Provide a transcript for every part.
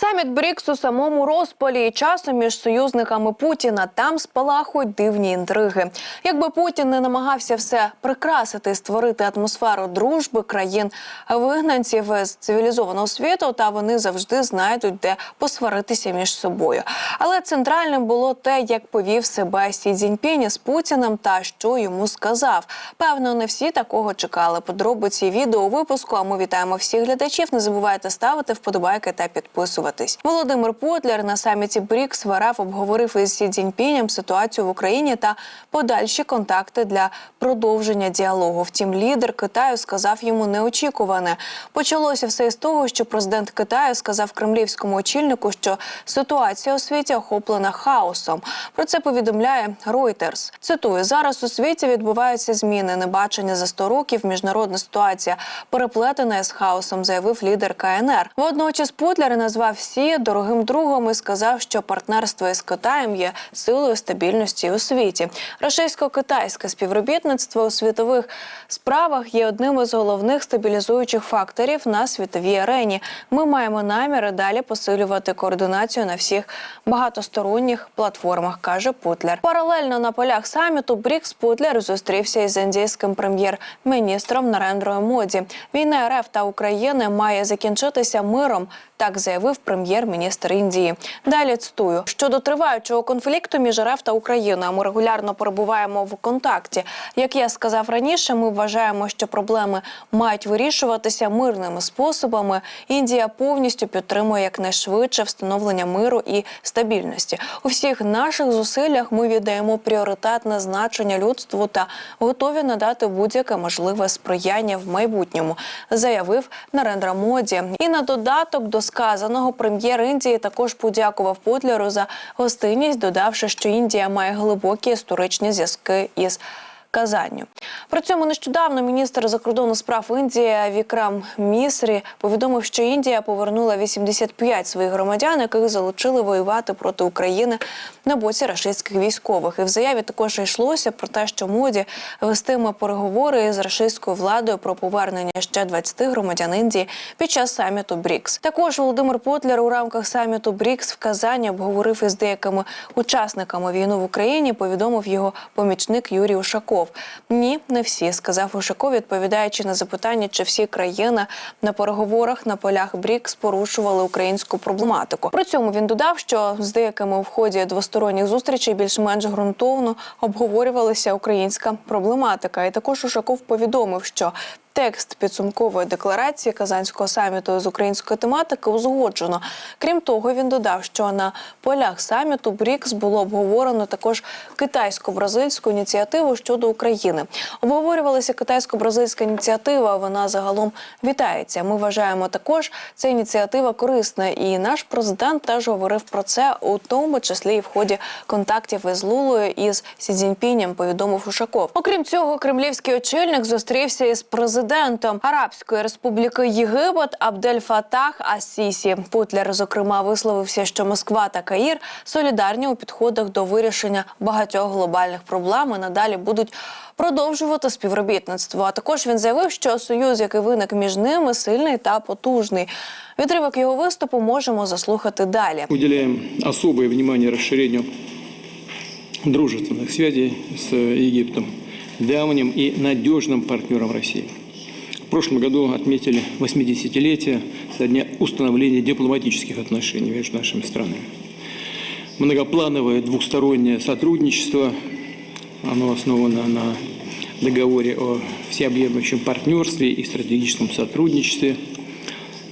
Саміт БРІКС у самому розпалі і часом між союзниками Путіна там спалахують дивні інтриги. Якби Путін не намагався все прикрасити створити атмосферу дружби країн вигнанців з цивілізованого світу, та вони завжди знайдуть, де посваритися між собою. Але центральним було те, як повів себе Сі Цзіньпінь з Путіним та що йому сказав. Певно, не всі такого чекали. Подробиці відео випуску. А ми вітаємо всіх глядачів. Не забувайте ставити вподобайки та підписуватись. Володимир Путлер на саміті БРІКС в РФ обговорив із Сі Цзіньпінем ситуацію в Україні та подальші контакти для продовження діалогу. Втім, лідер Китаю сказав йому неочікуване. Почалося все із того, що президент Китаю сказав кремлівському очільнику, що ситуація у світі охоплена хаосом. Про це повідомляє Reuters. Цитую: зараз у світі відбуваються зміни. Небачення за 100 років. Міжнародна ситуація переплетена з хаосом, заявив лідер КНР. Водночас Путлер назвав Сі дорогим другом і сказав, що партнерство із Китаєм є силою стабільності у світі. Російсько-китайське співробітництво у світових справах є одним із головних стабілізуючих факторів на світовій арені. Ми маємо наміри далі посилювати координацію на всіх багатосторонніх платформах, каже Путлер. Паралельно на полях саміту БРІКС Путлер зустрівся із індійським прем'єр-міністром Нарендрою Моді. Війна РФ та України має закінчитися миром. Так заявив прем'єр-міністр Індії. Далі цитую щодо триваючого конфлікту між РФ та Україною. Ми регулярно перебуваємо в контакті. Як я сказав раніше, ми вважаємо, що проблеми мають вирішуватися мирними способами. Індія повністю підтримує якнайшвидше встановлення миру і стабільності. У всіх наших зусиллях ми віддаємо пріоритетне значення людству та готові надати будь-яке можливе сприяння в майбутньому, заявив Нарендра Моді. І на додаток до сказаного прем'єр Індії також подякував Путлеру за гостинність, додавши, що Індія має глибокі історичні зв'язки із. Казанню при цьому нещодавно міністр закордонних справ Індії Вікрам Місрі повідомив, що Індія повернула 85 своїх громадян, яких залучили воювати проти України на боці рашистських військових. І в заяві також йшлося про те, що моді вестиме переговори з рашистською владою про повернення ще 20 громадян Індії під час саміту БРІКС. Також Володимир Потлер у рамках саміту БРІКС в Казані обговорив із деякими учасниками війну в Україні. Повідомив його помічник Юрій Ушаков. Ні, не всі сказав Ушаков, відповідаючи на запитання, чи всі країни на переговорах на полях БРІКС порушували українську проблематику. При цьому він додав, що з деякими в ході двосторонніх зустрічей більш-менш ґрунтовно обговорювалася українська проблематика. І також Ушаков повідомив, що Текст підсумкової декларації Казанського саміту з української тематики узгоджено. Крім того, він додав, що на полях саміту БРІКС було обговорено також китайсько-бразильську ініціативу щодо України. Обговорювалася китайсько-бразильська ініціатива. Вона загалом вітається. Ми вважаємо також, ця ініціатива корисна, і наш президент теж говорив про це, у тому числі і в ході контактів із Лулою із Сі Цзіньпінем, повідомив Ушаков. Окрім цього, кремлівський очільник зустрівся із президентом Арабської Республіки Єгипет Абдель Фатах Асісі. Путлер зокрема висловився, що Москва та Каїр солідарні у підходах до вирішення багатьох глобальних проблем і надалі будуть продовжувати співробітництво. А також він заявив, що союз, який виник між ними, сильний та потужний. Відривок його виступу можемо заслухати далі. Уделяем особое внимание расширению дружественных связей с Египтом, давним и надежным партнером России. В прошлом году отметили 80-летие со дня установления дипломатических отношений между нашими странами. Многоплановое двухстороннее сотрудничество, оно основано на договоре о всеобъемлющем партнерстве и стратегическом сотрудничестве.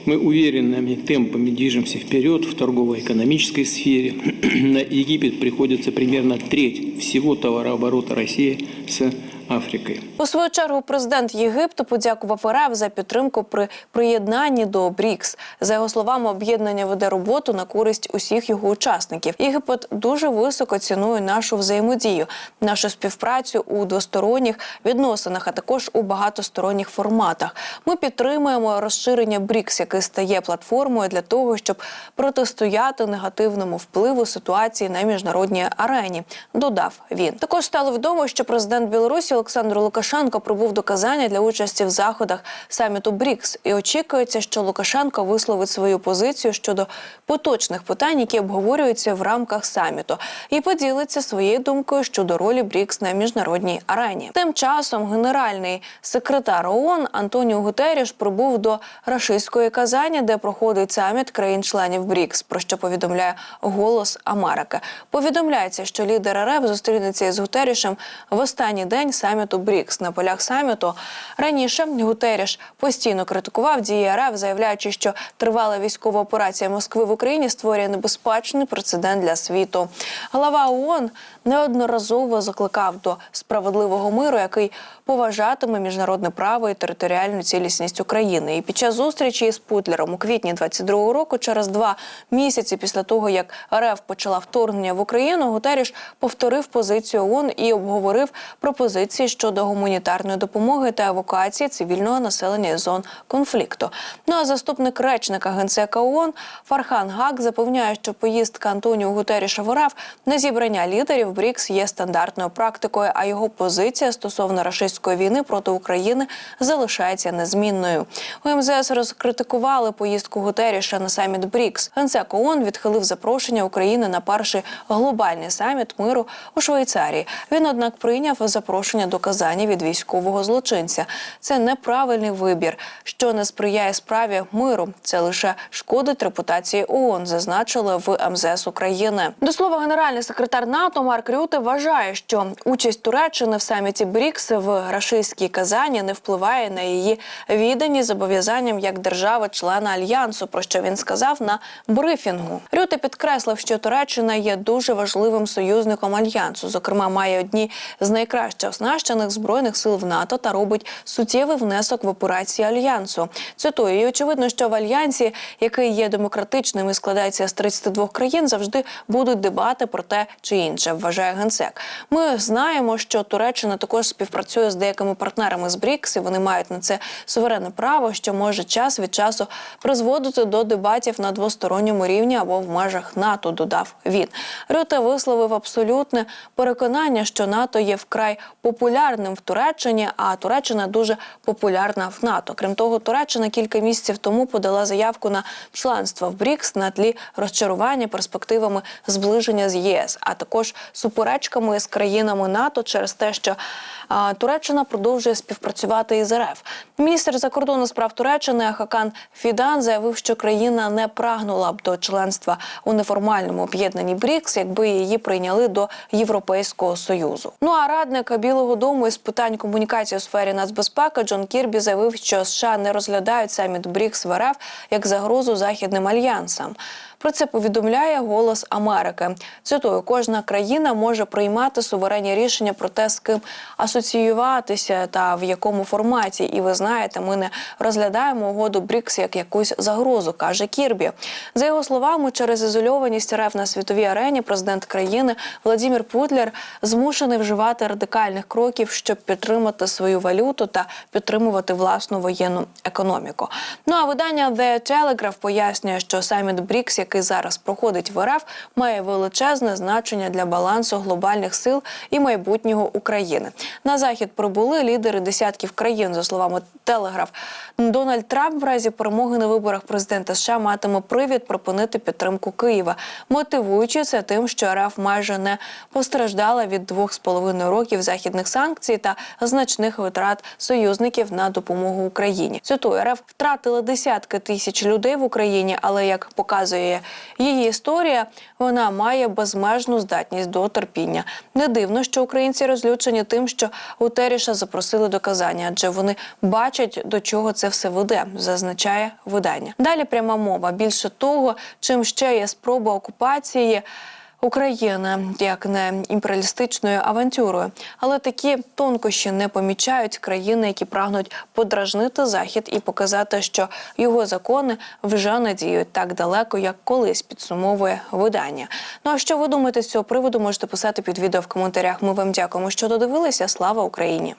Мы уверенными темпами движемся вперед в торгово-экономической сфере. На Египет приходится примерно треть всего товарооборота России с Африкой. У свою чергу президент Єгипту подякував РФ за підтримку при приєднанні до БРІКС. За його словами, об'єднання веде роботу на користь усіх його учасників. Єгипет дуже високо цінує нашу взаємодію, нашу співпрацю у двосторонніх відносинах, а також у багатосторонніх форматах. Ми підтримуємо розширення БРІКС, який стає платформою для того, щоб протистояти негативному впливу ситуації на міжнародній арені. Додав він. Також стало відомо, що президент Білорусі Олександр Лукашенко прибув до Казані для участі в заходах саміту БРІКС. І очікується, що Лукашенко висловить свою позицію щодо поточних питань, які обговорюються в рамках саміту, і поділиться своєю думкою щодо ролі БРІКС на міжнародній арені. Тим часом генеральний секретар ООН Антоніо Гутеріш прибув до рашистської Казані, де проходить саміт країн-членів БРІКС, про що повідомляє Голос Америки. Повідомляється, що лідер РФ зустрінеться із Гутерішем в останній день саміту БРІКС. На полях саміту раніше Гутеріш постійно критикував дії РФ, заявляючи, що тривала військова операція Москви в Україні створює небезпечний прецедент для світу. Глава ООН неодноразово закликав до справедливого миру, який поважатиме міжнародне право і територіальну цілісність України. І під час зустрічі із Путлером у квітні 22-го року, через два місяці після того, як РФ почала вторгнення в Україну, Гутеріш повторив позицію ООН і обговорив пропозиції щодо гуманітарної допомоги та евакуації цивільного населення із зон конфлікту. Ну а заступник речника генсека ООН Фархан Гак запевняє, що поїздка Антоніо Гутеріша в РФ на зібрання лідерів БРІКС є стандартною практикою, а його позиція стосовно рашистської війни проти України залишається незмінною. У МЗС розкритикували поїздку Гутеріша на саміт БРІКС. Генсек ООН відхилив запрошення України на перший глобальний саміт миру у Швейцарії. Він, однак, прийняв запрошення до Казані від військового злочинця. Це неправильний вибір, що не сприяє справі миру. Це лише шкодить репутації ООН, зазначили в МЗС України. До слова, генеральний секретар НАТО Марк Рюте вважає, що участь Туреччини в саміті БРІКС в рашистській Казані не впливає на її віддані зобов'язанням як держави-члена альянсу. Про що він сказав на брифінгу. Рюте підкреслив, що Туреччина є дуже важливим союзником альянсу. Зокрема, має одні з найкраще оснащених збройних сил в НАТО та робить суттєвий внесок в операції альянсу. Цитую, і очевидно, що в альянсі, який є демократичним і складається з 32 країн, завжди будуть дебати про те чи інше. Вважає генсек. Ми знаємо, що Туреччина також співпрацює з деякими партнерами з БРІКС, і вони мають на це суверенне право, що може час від часу призводити до дебатів на двосторонньому рівні або в межах НАТО. Додав він. Рюте висловив абсолютне переконання, що НАТО є вкрай популярним в Туреччині, а Туреччина дуже популярна в НАТО. Крім того, Туреччина кілька місяців тому подала заявку на членство в БРІКС на тлі розчарування перспективами зближення з ЄС, а також суперечками з країнами НАТО через те, що а, Туреччина продовжує співпрацювати із РФ. Міністр закордонних справ Туреччини Хакан Фідан заявив, що країна не прагнула б до членства у неформальному об'єднанні БРІКС, якби її прийняли до Європейського союзу. Ну а радник Білого Дому із питань комунікації у сфері нацбезпеки Джон Кірбі заявив, що США не розглядають саміт БРІКС в РФ як загрозу західним альянсам. Про це повідомляє Голос Америки. Цитую, кожна країна може приймати суверенні рішення про те, з ким асоціюватися та в якому форматі. І ви знаєте, ми не розглядаємо угоду БРІКС як якусь загрозу, каже Кірбі. За його словами, через ізольованість РФ на світовій арені президент країни Владимир Путлер змушений вживати радикальних кроків, щоб підтримати свою валюту та підтримувати власну воєнну економіку. Ну а видання The Telegraph пояснює, що саміт БРІКС, який зараз проходить в РФ, має величезне значення для балансу глобальних сил і майбутнього України. На захід прибули лідери десятків країн, за словами Телеграф. Дональд Трамп в разі перемоги на виборах президента США матиме привід припинити підтримку Києва, мотивуючи це тим, що РФ майже не постраждала від двох з половиною років західних санкцій та значних витрат союзників на допомогу Україні. Цитую, РФ втратила десятки тисяч людей в Україні, але як показує її історія, вона має безмежну здатність до терпіння. Не дивно, що українці розлючені тим, що Гутеріша запросили до Казані, адже вони бачать, до чого це все веде, зазначає видання. Далі пряма мова. Більше того, чим ще є спроба окупації. України як не імперіалістичною авантюрою, але такі тонкощі не помічають країни, які прагнуть подражнити захід і показати, що його закони вже не діють так далеко, як колись підсумовує видання. Ну а що ви думаєте з цього приводу? Можете писати під відео в коментарях. Ми вам дякуємо, що додивилися. Слава Україні!